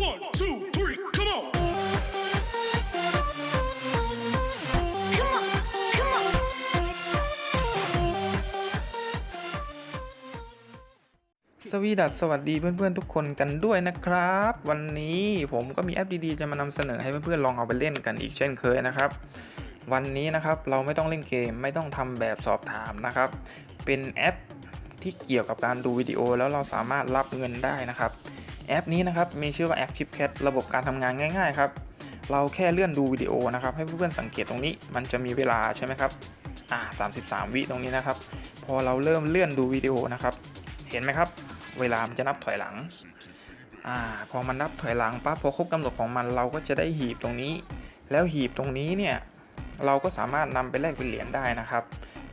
One, two, three, come on. Come on, come on. สวีดัสสวัสดีเพื่อนๆทุกคนกันด้วยนะครับ วันนี้ผมก็มีแอปดีๆจะมานำเสนอให้เพื่อนๆลองเอาไปเล่นกันอีกเช่นเคยนะครับ วันนี้นะครับเราไม่ต้องเล่นเกมไม่ต้องทำแบบสอบถามนะครับ เป็นแอปที่เกี่ยวกับการดูวิดีโอแล้วเราสามารถรับเงินได้นะครับ แอปนี้นะครับมีชื่อว่าแอป ChipCat ระบบการทำงานง่ายๆครับเราแค่เลื่อนดูวิดีโอนะครับให้เพื่อนๆสังเกตตรงนี้ มันจะมีเวลาใช่ไหมครับอ่า33 วิตรงนี้นะครับ พอเราเริ่มเลื่อนดูวิดีโอนะครับ เห็นไหมครับ เวลามันจะนับถอยหลังอ่าพอมันนับถอยหลังปั๊บพอครบกำหนดของมันเราก็จะได้หีบตรงนี้ แล้วหีบตรงนี้เนี่ยเราก็สามารถนำไปแลกเป็นเหรียญได้นะครับ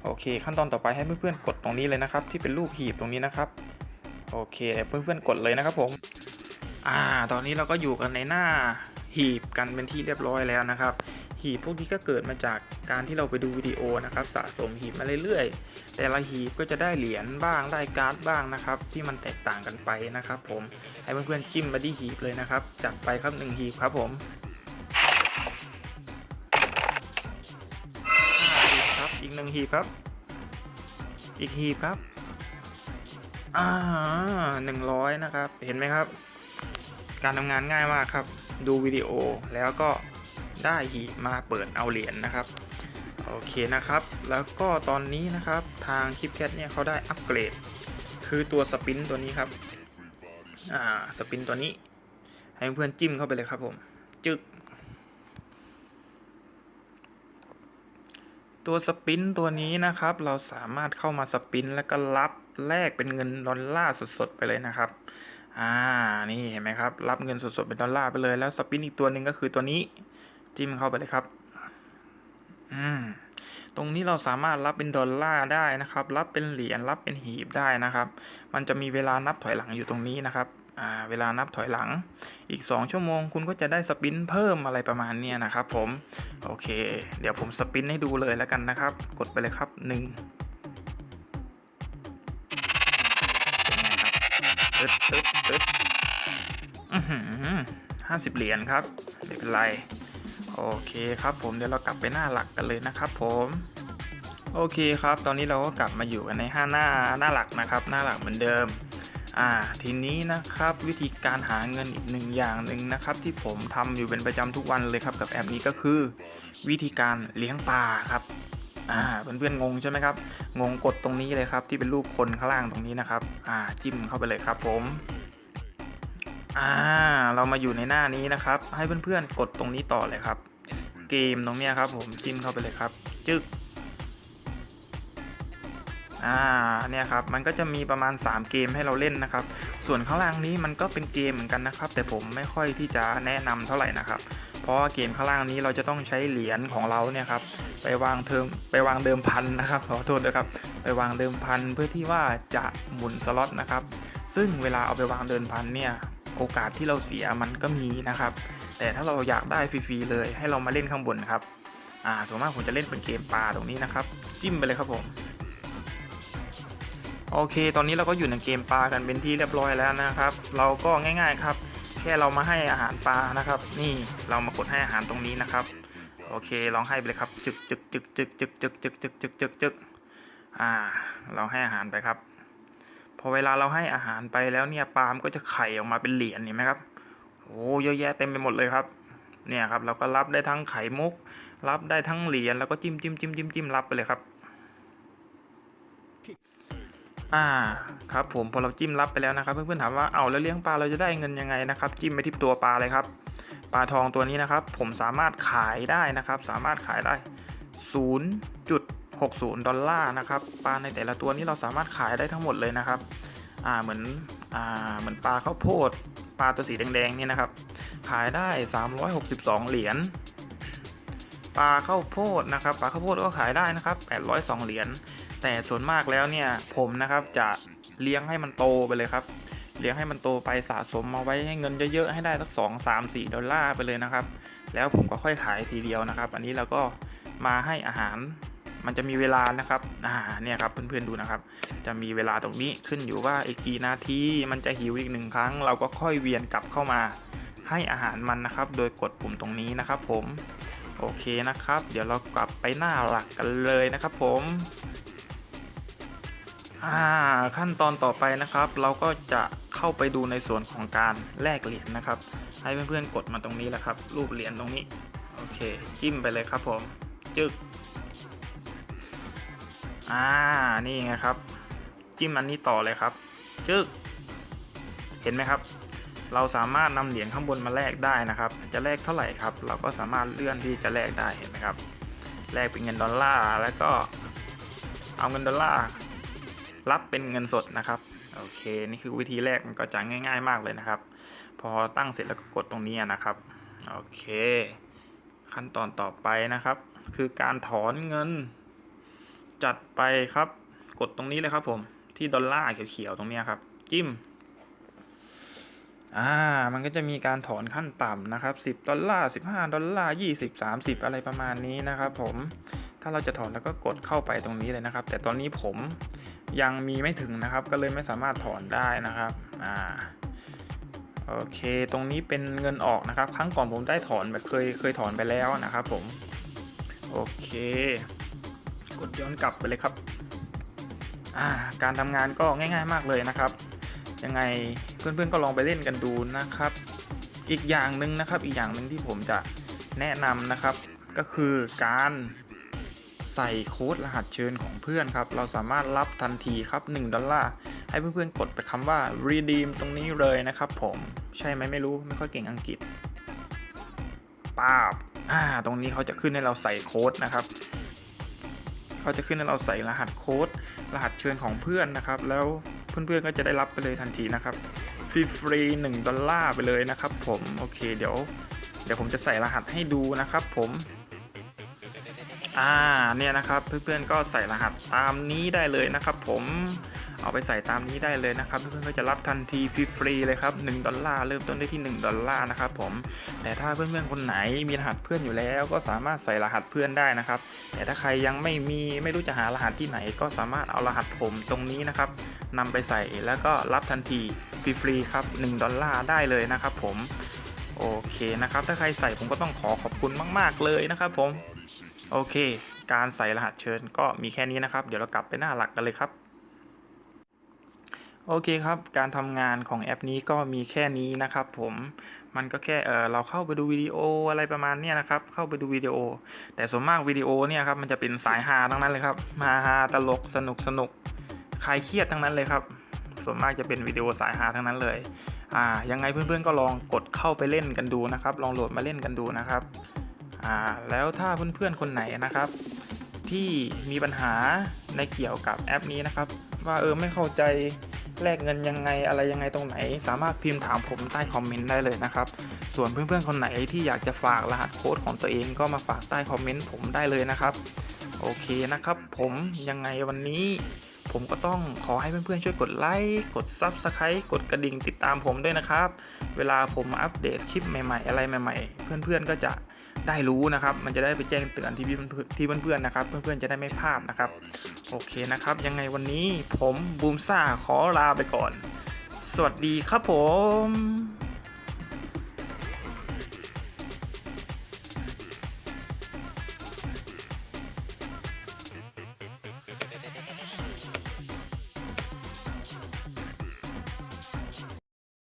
โอเค ขั้นตอนต่อไปให้เพื่อนๆกดตรงนี้เลยนะครับ ที่เป็นรูปหีบตรงนี้นะครับ โอเคเพื่อนๆกดเลยนะครับผม อ่า ตอนนี้เราก็อยู่กันในหน้าหีบกันเป็นที่เรียบร้อยแล้วนะครับ หีบพวกนี้ก็เกิดมาจากการที่เราไปดูวิดีโอนะครับ สะสมหีบมาเรื่อยๆ แต่ละหีบก็จะได้เหรียญบ้างได้การ์ดบ้างนะครับ ที่มันแตกต่างกันไปนะครับผมให้เพื่อนๆจิ้มมาที่หีบเลยนะครับ จัดไปครับหนึ่งหีบครับผมหีบครับอีกหนึ่งหีบครับ อีกหีบครับ อ่าหนึ่งร้อยนะครับ เห็นไหมครับ การทำงานง่ายมากครับ ดูวิดีโอแล้วก็ได้หีมาเปิดเอาเหรียญนะครับ โอเคนะครับ แล้วก็ตอนนี้นะครับทางคลิปแคทเนี่ยเขาได้อัปเกรด คือตัวสปินตัวนี้ครับ อ่า สปินตัวนี้ ให้เพื่อนจิ้มเข้าไปเลยครับผม จึกตัวสปินตัวนี้นะครับ เราสามารถเข้ามาสปินแล้วก็รับ แลกเป็นเงินดอลลาร์สดๆไปเลยนะครับ อ่า นี่เห็นไหมครับ รับเงินสดๆเป็นดอลลาร์ไปเลย แล้วสปินอีกตัวหนึ่งก็คือตัวนี้ จิ้มเข้าไปเลยครับ อืม ตรงนี้เราสามารถรับเป็นดอลลาร์ได้นะครับ รับเป็นเหรียญ รับเป็นหีบได้นะครับ มันจะมีเวลานับถอยหลังอยู่ตรงนี้นะครับอ่าเวลานับถอยหลังอีก 2 ชั่วโมง คุณก็จะได้สปินเพิ่มอะไรประมาณนี้นะครับผม โอเค เดี๋ยวผมสปินให้ดูเลยแล้วกันนะครับ กดไปเลยครับ 1 ตึ๊ดตึ๊ดตึ๊ดห้าสิบเหรียญครับไม่เป็นไร โอเคครับผมเดี๋ยวเรากลับไปหน้าหลักกันเลยนะครับผมโอเคครับ ตอนนี้เราก็กลับมาอยู่กันในห้าหน้าหน้าหลักนะครับ หน้าหลักเหมือนเดิม อ่า ทีนี้นะครับวิธีการหาเงินอีกหนึ่งอย่างหนึ่งนะครับ ที่ผมทำอยู่เป็นประจำทุกวันเลยครับกับแอปนี้ก็คือ วิธีการเลี้ยงปลาครับ อ่าเพื่อนๆงงใช่ไหมครับ งงกดตรงนี้เลยครับ ที่เป็นรูปคนข้างล่างตรงนี้นะครับ อ่าจิ้มเข้าไปเลยครับผมอ่าเรามาอยู่ในหน้านี้นะครับ ให้เพื่อนๆกดตรงนี้ต่อเลยครับ เกมตรงนี้ครับ ผมจิ้มเข้าไปเลยครับ จึ๊กอ่าเนี่ยครับมันก็จะมีประมาณ 3 เกมให้เราเล่นนะครับ ส่วนข้างล่างนี้มันก็เป็นเกมเหมือนกันนะครับ แต่ผมไม่ค่อยที่จะแนะนำเท่าไหร่นะครับ เพราะเกมข้างล่างนี้เราจะต้องใช้เหรียญของเราเนี่ยครับไปวางเทิมไปวางเดิมพันนะครับขอโทษด้วยครับไปวางเดิมพันเพื่อที่ว่าจะหมุนสล็อตนะครับ ซึ่งเวลาเอาไปวางเดิมพันเนี่ยโอกาสที่เราเสียมันก็มีนะครับ แต่ถ้าเราอยากได้ฟรีๆเลยให้เรามาเล่นข้างบนครับอ่าส่วนมากผมจะเล่นเป็นเกมปลาตรงนี้นะครับ จิ้มไปเลยครับผมโอเค ตอนนี้เราก็อยู่ในเกมปลากันเป็นที่เรียบร้อยแล้วนะครับ เราก็ง่ายๆครับ ค่เรามาให้อาหารปลานะครับ นี่เรามากดให้อาหารตรงนี้นะครับ โอเคลองให้ไปเลยครับจึกจึกจึกจึกจึกจึกจึกจึกจึกจึกจึกอ่า เราให้อาหารไปครับ พอเวลาเราให้อาหารไปแล้วเนี่ยปลามนก็จะไข่ออกมาเป็นเหรียญเห็นไหมครับโอ้เยอะแยะเต็มไปหมดเลยครับเนี่ยครับเราก็รับได้ทั้งไข่มุก รับได้ทั้งเหรียญแล้วก็จิ้มจิ้มจิ้มจิ้มจิ้มรับไปเลยครับ อ่าครับผมพอเราจิ้มรับไปแล้วนะครับ เพื่อนๆถามว่าเอาแล้วเลี้ยงปลาเราจะได้เงินยังไงนะครับ จิ้มไปที่ตัวปลาเลยครับ ปลาทองตัวนี้นะครับ ผมสามารถขายได้นะครับ สามารถขายได้ 0.60 ดอลลาร์นะครับปลาในแต่ละตัวนี้เราสามารถขายได้ทั้งหมดเลยนะครับอ่าเหมือนอ่าเหมือนปลาข้าวโพดปลาตัวสีแดงๆนี่นะครับ ขายได้ 362 เหรียญปลาข้าวโพดนะครับปลาข้าวโพดก็ขายได้นะครับ 802 เหรียญ แต่ส่วนมากแล้วเนี่ยผมนะครับจะเลี้ยงให้มันโตไปเลยครับ เลี้ยงให้มันโตไปสะสมมาไว้ให้เงินเยอะๆให้ได้สักสองสามสี่ดอลลาร์ไปเลยนะครับ แล้วผมก็ค่อยขายทีเดียวนะครับ อันนี้เราก็มาให้อาหารมันจะมีเวลานะครับอ่าเนี่ยครับเพื่อนๆดูนะครับ จะมีเวลาตรงนี้ขึ้นอยู่ว่าอีกกี่นาทีมันจะหิวอีกหนึ่งครั้ง เราก็ค่อยเวียนกลับเข้ามาให้อาหารมันนะครับ โดยกดปุ่มตรงนี้นะครับ ผม โอเคนะครับ เดี๋ยวเรากลับไปหน้าหลักกันเลยนะครับ ผม ขั้นตอนต่อไปนะครับ เราก็จะเข้าไปดูในส่วนของการแลกเหรียญนะครับ ให้เพื่อนๆกดมาตรงนี้แหละครับ รูปเหรียญตรงนี้ โอเค จิ้มไปเลยครับผม จึกอ่า นี่ไงครับ จิ้มอันนี้ต่อเลยครับ จึกเห็นไหมครับ เราสามารถนำเหรียญข้างบนมาแลกได้นะครับ จะแลกเท่าไหร่ครับ เราก็สามารถเลื่อนที่จะแลกได้เห็นไหมครับ แลกเป็นเงินดอลลาร์ แล้วก็เอาเงินดอลลาร์ รับเป็นเงินสดนะครับโอเคนี่คือวิธีแรกมันก็จะง่าย ๆ มากเลยนะครับ พอตั้งเสร็จแล้วก็กดตรงนี้นะครับโอเค ขั้นตอนต่อไปนะครับ คือการถอนเงิน จัดไปครับ กดตรงนี้เลยครับผมที่ดอลลาร์เขียวๆตรงนี้ครับ จิ้มอ่ามันก็จะมีการถอนขั้นต่ำนะครับ 10 ดอลลาร์ 15 ดอลลาร์ 20 30 อะไรประมาณนี้นะครับผม ถ้าเราจะถอนแล้วก็กดเข้าไปตรงนี้เลยนะครับ แต่ตอนนี้ผมยังมีไม่ถึงนะครับ ก็เลยไม่สามารถถอนได้นะครับอ่าโอเค ตรงนี้เป็นเงินออกนะครับ ครั้งก่อนผมได้ถอนแบบเคยเคยถอนไปแล้วนะครับ ผม โอเค กดย้อนกลับไปเลยครับอ่าการทำงานก็ง่าย ๆ มากเลยนะครับ ยังไงเพื่อนๆก็ลองไปเล่นกันดูนะครับ อีกอย่างหนึ่งนะครับ อีกอย่างหนึ่งที่ผมจะแนะนำนะครับ ก็คือการ ใส่โค้ดรหัสเชิญของเพื่อนครับ เราสามารถรับทันทีครับ 1 ดอลลาร์ ให้เพื่อนๆ กดไปคำว่า redeem ตรงนี้เลยนะครับผม ใช่ไหมไม่รู้ ไม่ค่อยเก่งอังกฤษป้าบอ่า ตรงนี้เขาจะขึ้นให้เราใส่โค้ดนะครับเขาจะขึ้นให้เราใส่รหัสโค้ด รหัสเชิญของเพื่อนนะครับ แล้วเพื่อนๆ ก็จะได้รับไปเลยทันทีนะครับ ฟรีฟรีหนึ่งดอลลาร์ไปเลยนะครับผม โอเค เดี๋ยว เดี๋ยวผมจะใส่รหัสให้ดูนะครับผม อ่าเนี่ยนะครับเพื่อนๆก็ใส่รหัสตามนี้ได้เลยนะครับ ผมเอาไปใส่ตามนี้ได้เลยนะครับ เพื่อนๆก็จะรับทันทีฟรีๆเลยครับ1ดอลลาร์เริ่มต้นได้ที่ 1 ดอลลาร์นะครับผมแต่ถ้าเพื่อนๆคนไหนมีรหัสเพื่อนอยู่แล้ว ก็สามารถใส่รหัสเพื่อนได้นะครับ แต่ถ้าใครยังไม่มีไม่รู้จะหารหัสที่ไหน ก็สามารถเอารหัสผมตรงนี้นะครับนำไปใส่แล้วก็รับทันทีฟรีๆครับ1ดอลลาร์ได้เลยนะครับ ผมโอเคนะครับถ้าใครใส่ผมก็ต้องขอขอบคุณมาก ๆเลยนะครับ ผม โอเค การใส่รหัสเชิญก็มีแค่นี้นะครับ เดี๋ยวเรากลับไปหน้าหลักกันเลยครับ โอเคครับ การทำงานของแอปนี้ก็มีแค่นี้นะครับ ผม มันก็แค่เออเราเข้าไปดูวิดีโออะไรประมาณนี้นะครับ เข้าไปดูวิดีโอ แต่ส่วนมากวิดีโอเนี่ยครับมันจะเป็นสายฮาทั้งนั้นเลยครับมาฮาตลกสนุกสนุกคลายเครียดทั้งนั้นเลยครับ ส่วนมากจะเป็นวิดีโอสายฮาทั้งนั้นเลย อ่า ยังไงเพื่อนๆก็ลองกดเข้าไปเล่นกันดูนะครับ ลองโหลดมาเล่นกันดูนะครับ อ่าแล้วถ้าเพื่อนๆคนไหนนะครับ ที่มีปัญหาในเกี่ยวกับแอปนี้นะครับ ว่าเออไม่เข้าใจแลกเงินยังไงอะไรยังไงตรงไหน สามารถพิมพ์ถามผมใต้คอมเมนต์ได้เลยนะครับ ส่วนเพื่อนๆคนไหนที่อยากจะฝากรหัสโค้ดของตัวเองก็มาฝากใต้คอมเมนต์ผมได้เลยนะครับ โอเคนะครับ ผมยังไงวันนี้ ผมก็ต้องขอให้เพื่อนๆช่วยกดไลค์กด Subscribe กดกระดิ่งติดตามผมด้วยนะครับ เวลาผมมาอัปเดตคลิปใหม่ ๆ อะไรใหม่ ๆ เพื่อนๆก็จะ ได้รู้นะครับ มันจะได้ไปแจ้งเตือนที่เพื่อนที่เพื่อนๆนะครับ เพื่อนๆจะได้ไม่พลาดนะครับ โอเคนะครับ ยังไงวันนี้ผมบูมซ่าขอลาไปก่อน สวัสดีครับผม